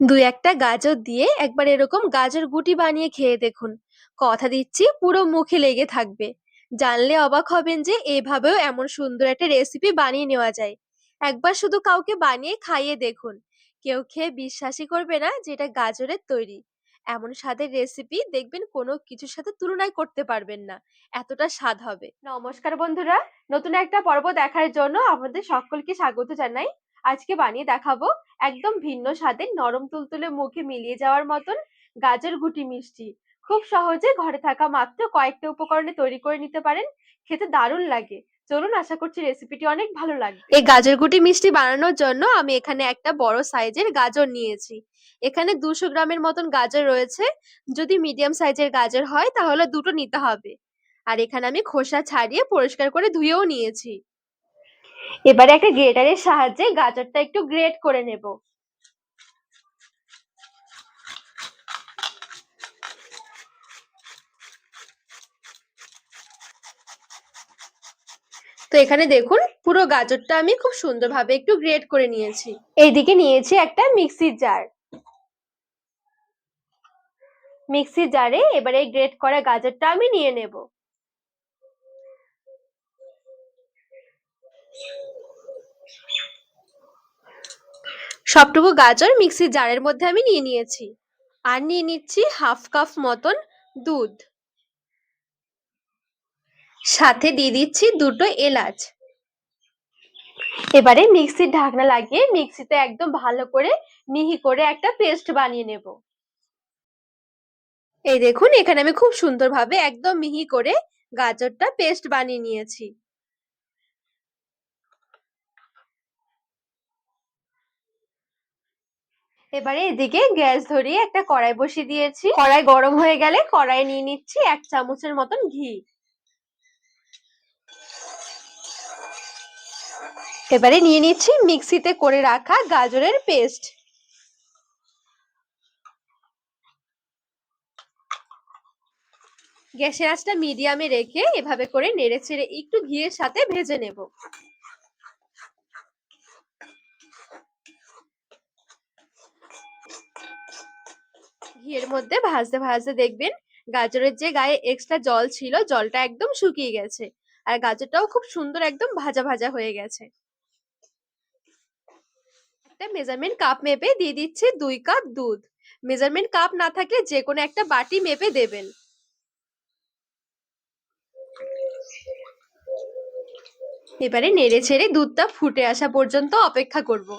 দুই একটা গাজর দিয়ে একবার এরকম গাজর গুটি বানিয়ে খেয়ে দেখুন। কথা দিচ্ছি, পুরো মুখে লেগে থাকবে। জানলে অবাক হবেন যে এভাবেও এমন সুন্দর একটা রেসিপি বানিয়ে নেওয়া যায়। একবার শুধু কাউকে বানিয়ে খাইয়ে দেখুন। কেউ খেয়ে বিশ্বাসই করবে না যে এটা গাজরের তৈরি। এমন স্বাদের রেসিপি দেখবেন কোনো কিছুর সাথে তুলনায় করতে পারবেন না। এতটা স্বাদ হবে। নমস্কার বন্ধুরা। নতুন একটা পর্ব দেখার জন্য আপনাদের সকলকে স্বাগত জানাই। আজকে বানিয়ে দেখাবো একদম ভিন্ন স্বাদের নরম তুলতুলে মুখে মিলিয়ে যাওয়ার মতন গাজর গুটি মিষ্টি। খুব সহজে ঘরে থাকা মাত্র কয়েকটা উপকরণে তৈরি করে নিতে পারেন, খেতে দারুণ লাগে। চলুন আশা করছি রেসিপিটি অনেক ভালো লাগবে। এই গাজর গুটি মিষ্টি বানানোর জন্য আমি এখানে একটা বড় সাইজের গাজর নিয়েছি। এখানে দুশো গ্রামের মতন গাজর রয়েছে। যদি মিডিয়াম সাইজের গাজর হয় তাহলে দুটো নিতে হবে। আর এখানে আমি খোসা ছাড়িয়ে পরিষ্কার করে ধুয়েও নিয়েছি। এবারে একটা গ্রেটারের সাহায্যে গাজরটা একটু গ্রেট করে নেব। তো এখানে দেখুন, পুরো গাজরটা আমি খুব সুন্দরভাবে একটু গ্রেট করে নিয়েছি। এইদিকে নিয়েছি একটা মিক্সির জার। মিক্সির জারে এবারে গ্রেট করা গাজরটা আমি নিয়ে নেব। সবটুকু গাজর মিক্সির জারের মধ্যে আমি নিয়ে নিয়েছি। আর নিয়ে নিচ্ছি হাফ কাপ মতন দুধ। সাথে দিয়ে দিচ্ছি দুটো এলাচ। এবারে মিক্সির ঢাকনা লাগিয়ে মিক্সিতে একদম ভালো করে মিহি করে একটা পেস্ট বানিয়ে নেব। এই দেখুন, এখানে আমি খুব সুন্দরভাবে একদম মিহি করে গাজরটা পেস্ট বানিয়ে নিয়েছি। এবারে এদিকে গ্যাস ধরিয়ে একটা কড়াই বসিয়ে দিয়েছি। কড়াই গরম হয়ে গেলে কড়াই নিয়ে নিচ্ছি এক চামচের মতন ঘি। এবারে নিয়ে নিচ্ছি মিক্সিতে করে রাখা গাজরের পেস্ট। গ্যাসের আঁচটা মিডিয়ামে রেখে এভাবে করে নেড়ে ছেড়ে একটু ঘিয়ের সাথে ভেজে নেব। ঘিয়ের মধ্যে ভাজতে ভাজতে দেখবেন গাজরের যে গায়ে এক্সট্রা জল ছিল, জলটা একদম শুকিয়ে গেছে। আর গাজরটাও খুব সুন্দর একদম ভাজা ভাজা হয়ে গেছে। একটা মেজারমেন্ট কাপ মেপে দিয়ে দিচ্ছে দুই কাপ দুধ। মেজারমেন্ট কাপ না থাকলে যে কোনো একটা বাটি মেপে দেবেন। এবারে নেড়ে ছেড়ে দুধটা ফুটে আসা পর্যন্ত অপেক্ষা করব।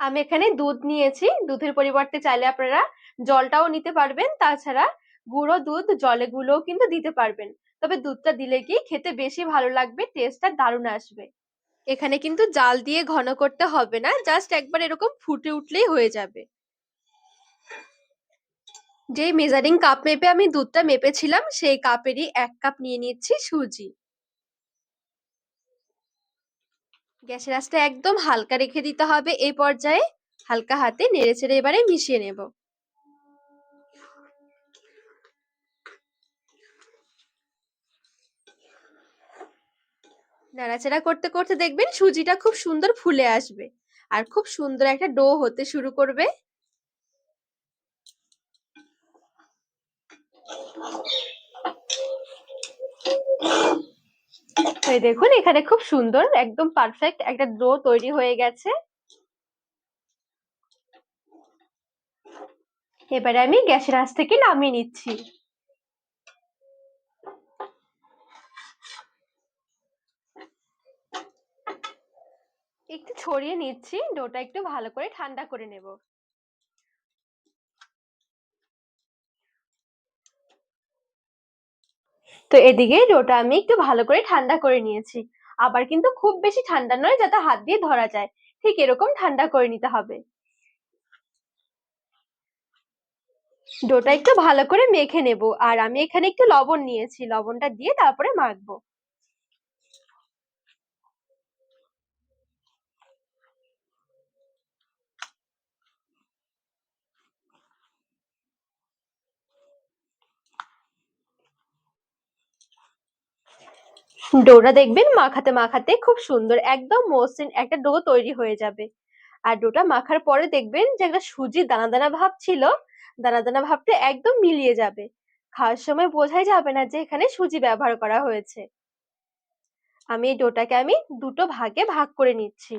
আমি এখানে দুধ নিয়েছি। দুধের পরিবর্তে চাইলে আপনারা জলটাও নিতে পারবেন। তাছাড়া গুঁড়ো দুধ জলে গুলোও কিন্তু দিতে পারবেন। তবে দুধটা দিলে কি খেতে বেশি ভালো লাগবে, টেস্টটা দারুণ আসবে। এখানে কিন্তু জাল দিয়ে ঘন করতে হবে না, জাস্ট একবার এরকম ফুটে উঠলেই হয়ে যাবে। যে মেজারিং কাপ মেপে আমি দুধটা মেপেছিলাম, সেই কাপেরই এক কাপ নিয়ে নিচ্ছি সুজি। গ্যাসের আঁচটা একদম হালকা রেখে দিতে হবে। এই পর্যায়ে হালকা হাতে নেড়ে ছেড়ে এবারে মিশিয়ে নেব। নাড়াচাড়া করতে করতে দেখবেন সুজিটা খুব সুন্দর ফুলে আসবে। আর খুব সুন্দর একটা ডো হতে শুরু করবে। এই দেখুন, এখানে খুব সুন্দর, একদম পারফেক্ট একটা ডো তৈরি হয়ে গেছে। এবারে আমি গ্যাসের আঁচ থেকে নামিয়ে নিচ্ছি। একটু ছড়িয়ে নিচ্ছি ডোটা একটু ভালো করে ঠান্ডা করে নেব। তো এদিকে ডোটা আমি একটু ভালো করে ঠান্ডা করে নিয়েছি। আবার কিন্তু খুব বেশি ঠান্ডা নয়, যাতে হাত দিয়ে ধরা যায়। ঠিক এরকম ঠান্ডা করে নিতে হবে। ডোটা একটু ভালো করে মেখে নেব। আর আমি এখানে একটু লবণ নিয়েছি। লবণটা দিয়ে তারপরে মাখবো। ডোটা দেখবেন মাখাতে মাখাতে খুব সুন্দর, একদম মসৃণ একটা ডো তৈরি হয়ে যাবে। আর ডোটা মাখার পরে দেখবেন যে একটা সুজি দানা দানা ভাব ছিল, দানা দানা ভাবটা একদম মিলিয়ে যাবে। খাওয়ার সময় বোঝাই যাবে না যে এখানে সুজি ব্যবহার করা হয়েছে। আমি এই ডোটাকে আমি দুটো ভাগে ভাগ করে নিচ্ছি।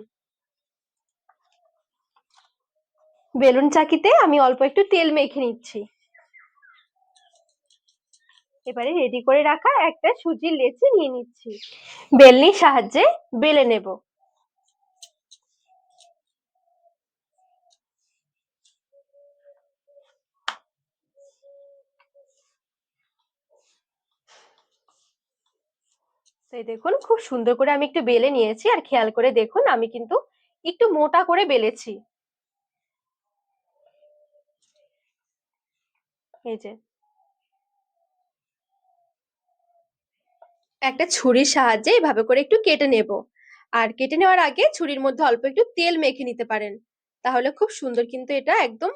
বেলুন চাকিতে আমি অল্প একটু তেল মেখে নিচ্ছি। এবারে রেডি করে রাখা একটা সুজির লেচি নিয়ে নিচ্ছি। বেলনির সাহায্যে বেলে নেব। তো এই দেখুন, খুব সুন্দর করে আমি একটু বেলে নিয়েছি। আর খেয়াল করে দেখুন, আমি কিন্তু একটু মোটা করে বেলেছি। এই যে একটা ছুরির সাহায্যে এভাবে করে একটু কেটে নেব। আর কেটে নেওয়ার আগে ছুরির মধ্যে অল্প একটু তেল মেখে নিতে পারেন। তাহলে খুব সুন্দর কিন্তু এটা একদম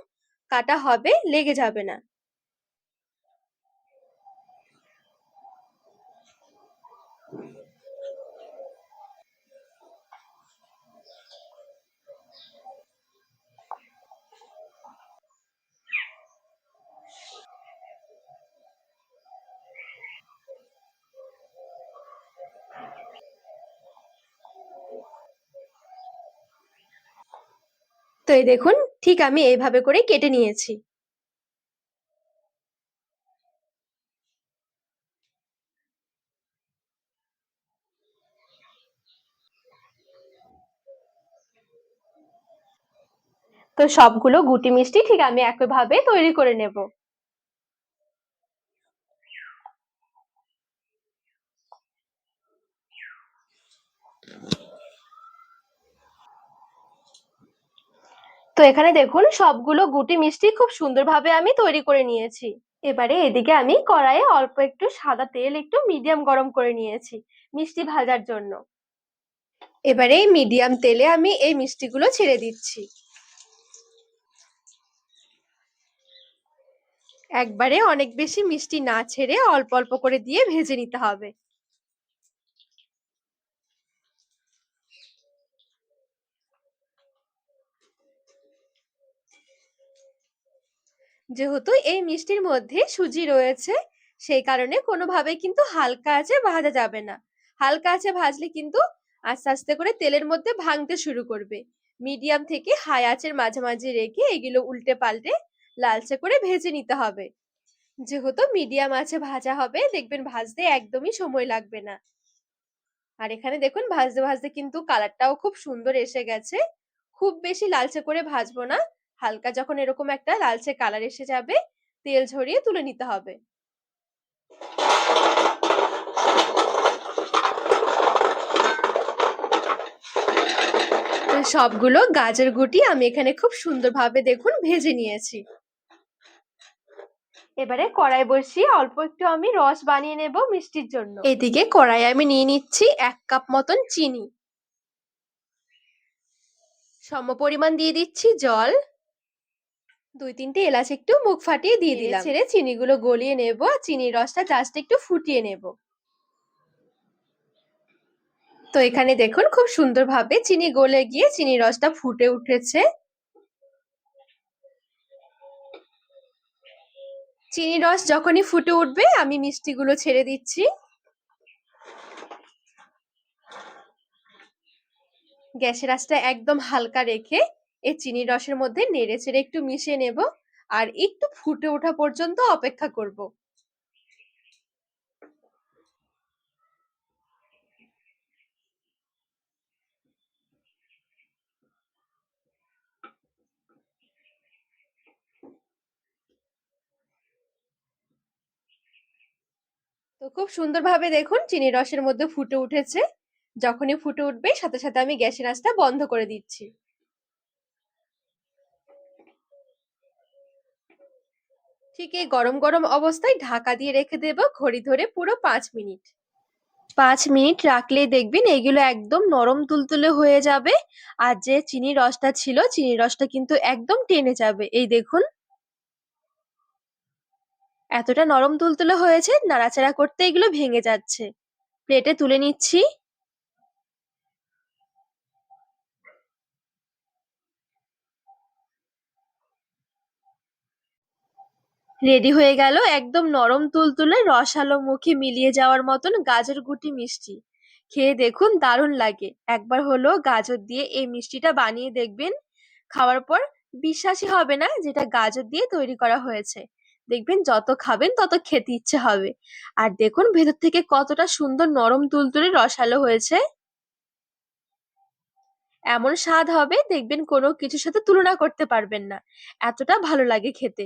কাটা হবে, লেগে যাবে না। তো এই দেখুন, ঠিক আমি এইভাবে করে কেটে নিয়েছি। তো সবগুলো গুটি মিষ্টি ঠিক আমি একইভাবে তৈরি করে নেব। তো এখানে দেখুন, সবগুলো গুটি মিষ্টি খুব সুন্দরভাবে আমি তৈরি করে নিয়েছি। এবারে এদিকে আমি কড়াইয়ে অল্প একটু সাদা তেল একটু মিডিয়াম গরম করে নিয়েছি মিষ্টি ভাজার জন্য। এবারে মিডিয়াম তেলে আমি এই মিষ্টিগুলো ছেড়ে দিচ্ছি। একবারে অনেক বেশি মিষ্টি না ছেড়ে অল্প অল্প করে দিয়ে ভেজে নিতে হবে। যেহেতু এই মিষ্টির মধ্যে সুজি রয়েছে, সেই কারণে কোনোভাবেই কিন্তু হালকা আছে ভাজা যাবে না। হালকা আছে ভাজলে কিন্তু আস্তে আস্তে করে তেলের মধ্যে ভাঙতে শুরু করবে। মিডিয়াম থেকে হাই আঁচের মাঝামাঝি রেখে এগুলো উল্টে পাল্টে লালচে করে ভেজে নিতে হবে। যেহেতু মিডিয়াম আছে ভাজা হবে, দেখবেন ভাজতে একদমই সময় লাগবে না। আর এখানে দেখুন, ভাজতে ভাজতে কিন্তু কালারটাও খুব সুন্দর এসে গেছে। খুব বেশি লালচে করে ভাজবো না। হালকা যখন এরকম একটা লালচে কালার এসে যাবে, তেল ঝরিয়ে তুলে নিতে হবে। সবগুলো গাজর গুটি আমি এখানে খুব সুন্দরভাবে দেখুন ভেজে নিয়েছি। এবারে কড়াই বসিয়ে অল্প একটু আমি রস বানিয়ে নেব মিষ্টির জন্য। এদিকে কড়াই আমি নিয়ে নিচ্ছি এক কাপ মতন চিনি। সম পরিমাণ দিয়ে দিচ্ছি জল। দুই তিনটে এলাচ একটু মুখ ফাটিয়ে দিয়ে দিলাম। ছেড়ে চিনিগুলো গলিয়ে নেব চিনির রসটা জাস্ট একটু ফুটিয়ে নেব। তো এখানে দেখুন খুব সুন্দরভাবে চিনি গলে গিয়ে চিনির রসটা ফুটে উঠেছে। চিনি রস যখনই ফুটে উঠবে আমি মিষ্টিগুলো ছেড়ে দিচ্ছি। গ্যাসের আঁচটা একদম হালকা রেখে এই চিনি রসের মধ্যে নেড়ে চেড়ে একটু মিশিয়ে নেব আর একটু ফুটে ওঠা পর্যন্ত অপেক্ষা করব। তো খুব সুন্দরভাবে দেখুন চিনি রসের মধ্যে ফুটে উঠেছে। যখনই ফুটে উঠবে, সাথে সাথে আমি গ্যাসের আঁচটা বন্ধ করে দিচ্ছি। ঠিক এই গরম গরম অবস্থায় ঢাকা দিয়ে রেখে দেব ঘড়ি ধরে পুরো পাঁচ মিনিট। পাঁচ মিনিট রাখলেই দেখবেন এগুলো একদম নরম তুলতুলে হয়ে যাবে। আর যে চিনির রসটা ছিল চিনির রসটা কিন্তু একদম টেনে যাবে। এই দেখুন। এতটা নরম তুলতুলে হয়েছে, নাড়াচাড়া করতে এগুলো ভেঙে যাচ্ছে। প্লেটে তুলে নিচ্ছি। রেডি হয়ে গেল একদম নরম তুলতুলে রসালো মুখে মিলিয়ে যাওয়ার মতন গাজর গুটি মিষ্টি। খেয়ে দেখুন দারুণ লাগে। একবার হলো গাজর দিয়ে এই মিষ্টিটা বানিয়ে দেখবেন। খাওয়ার পর বিশ্বাসই হবে না যেটা গাজর দিয়ে তৈরি করা হয়েছে। দেখবেন যত খাবেন তত খেতে ইচ্ছে হবে। আর দেখুন ভেতর থেকে কতটা সুন্দর নরম তুলতুলে রসালো হয়েছে। এমন স্বাদ হবে দেখবেন কোনো কিছুর সাথে তুলনা করতে পারবেন না। এতটা ভালো লাগে খেতে।